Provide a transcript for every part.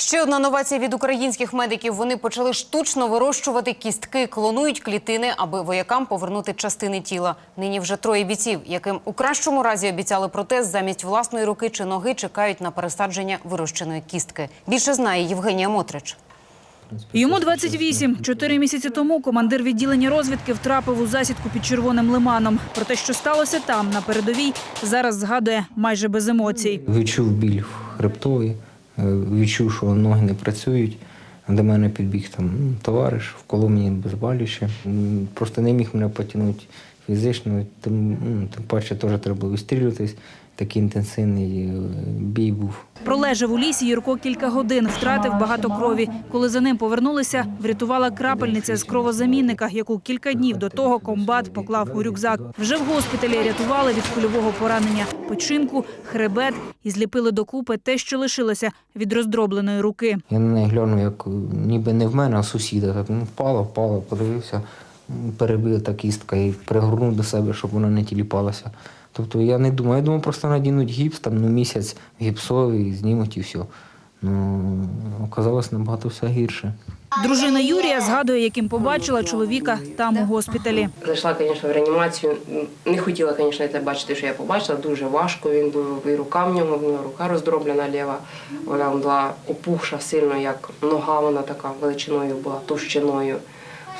Ще одна новація від українських медиків. Вони почали штучно вирощувати кістки, клонують клітини, аби воякам повернути частини тіла. Нині вже троє бійців, яким у кращому разі обіцяли протез, замість власної руки чи ноги чекають на пересадження вирощеної кістки. Більше знає Євгенія Мотрич. Йому 28. Чотири місяці тому командир відділення розвідки втрапив у засідку під Червоним лиманом. Про те, що сталося там, на передовій, зараз згадує майже без емоцій. Відчув біль е, відчув, що ноги не працюють. До мене підбіг там м, товариш, вколо мені безболіще. Просто не міг мене потягнути фізично. Тим, тим паче теж треба було вистрілюватись. Такий інтенсивний е, бій був. Пролежав у лісі Юрко кілька годин, втратив багато крові. Коли за ним повернулися, врятувала крапельниця з кровозамінника, яку кілька днів до того комбат поклав у рюкзак. Вже в госпіталі рятували від кульового поранення печінку, хребет і зліпили докупи те, що лишилося від роздробленої руки. Я на неї глянув, як е, ніби не в мене, а сусіда. Так ну, впала, впала, подивився, м, перебита кістка і пригорнув до себе, щоб вона не тіліпалася. Тобто я не думаю, я думав, просто надінуть гіпс, там ну, місяць гіпсовий, знімуть і все. Ну, оказалось набагато все гірше. Дружина Юрія згадує, яким побачила чоловіка там у госпіталі. Зайшла, звісно, в реанімацію. Не хотіла, звісно, це бачити, що я побачила. Дуже важко. Він був і рука в нього, в нього рука роздроблена ліва. Вона була опухша сильно, як нога, вона така величиною була, товщиною.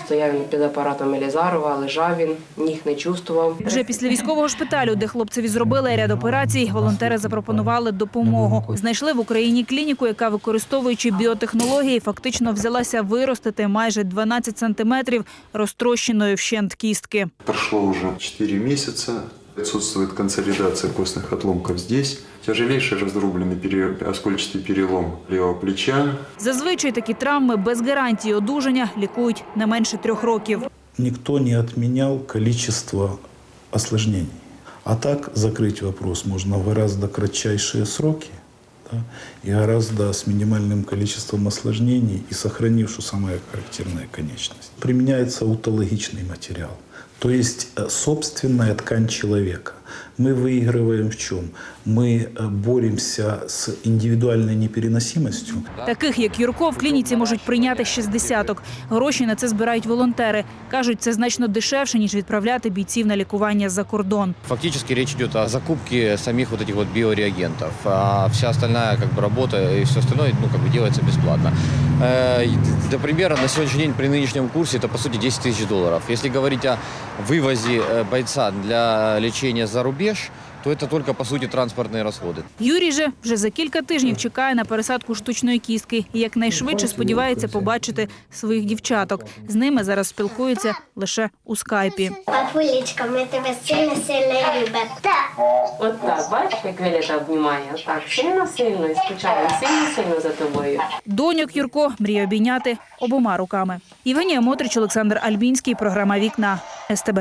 Стояв він під апаратом Елізарова, лежав він, ніг не чувствував. Вже після військового шпиталю, де хлопцеві зробили ряд операцій, волонтери запропонували допомогу. Знайшли в Україні клініку, яка, використовуючи біотехнології, фактично взялася виростити майже 12 сантиметрів розтрощеної вщент кістки. Пройшло вже 4 месяца. Отсутствует консолидация костных отломков здесь. Тяжелейший раздробленный пере- оскольчатый перелом левого плеча. Зазвичай такі травми без гарантії одужання лікують не менше трьох років. Никто не отменял количество осложнений. А так закрыть вопрос можно в гораздо кратчайшие сроки да, И гораздо с минимальным количеством осложнений и сохранив, что самая характерная конечность. Применяется аутологичный материал, то есть э, собственная ткань человека. Мы выигрываем в чем? Мы э, боремся с индивидуальной непереносимостью, Таких, як Юрко, в клініці можуть прийняти 60 Гроші на це збирають волонтери. Кажуть, це значно дешевше, ніж відправляти бійців на лікування за кордон. Фактически речь идет о закупке самих вот этих вот биореагентов. А вся остальная как бы работа и все остальное ну, как бы делается бесплатно. Э, и, Для примера, на сегодняшний день при нынешнем курсе это по сути 10 тысяч долларов. Если говорить о вывозе э, бойца для лечения за рубеж, то это только по сути транспортные расходы. Юрій же вже за кілька тижнів чекає на пересадку штучної кістки і якнайшвидше сподівається побачити своїх дівчаток. З ними зараз спілкується лише у скайпі. Папулечка, ми тебе сильно сильно любимо. Так. От так, бачиш, як Віліта обнімає. Отак, сильно сильно і скучає, сильно сильно за тобою. Доньок Юрко мріє обійняти обома руками. Євгенія Мотрич, Олександр Альбінський. Програма Вікна СТБ.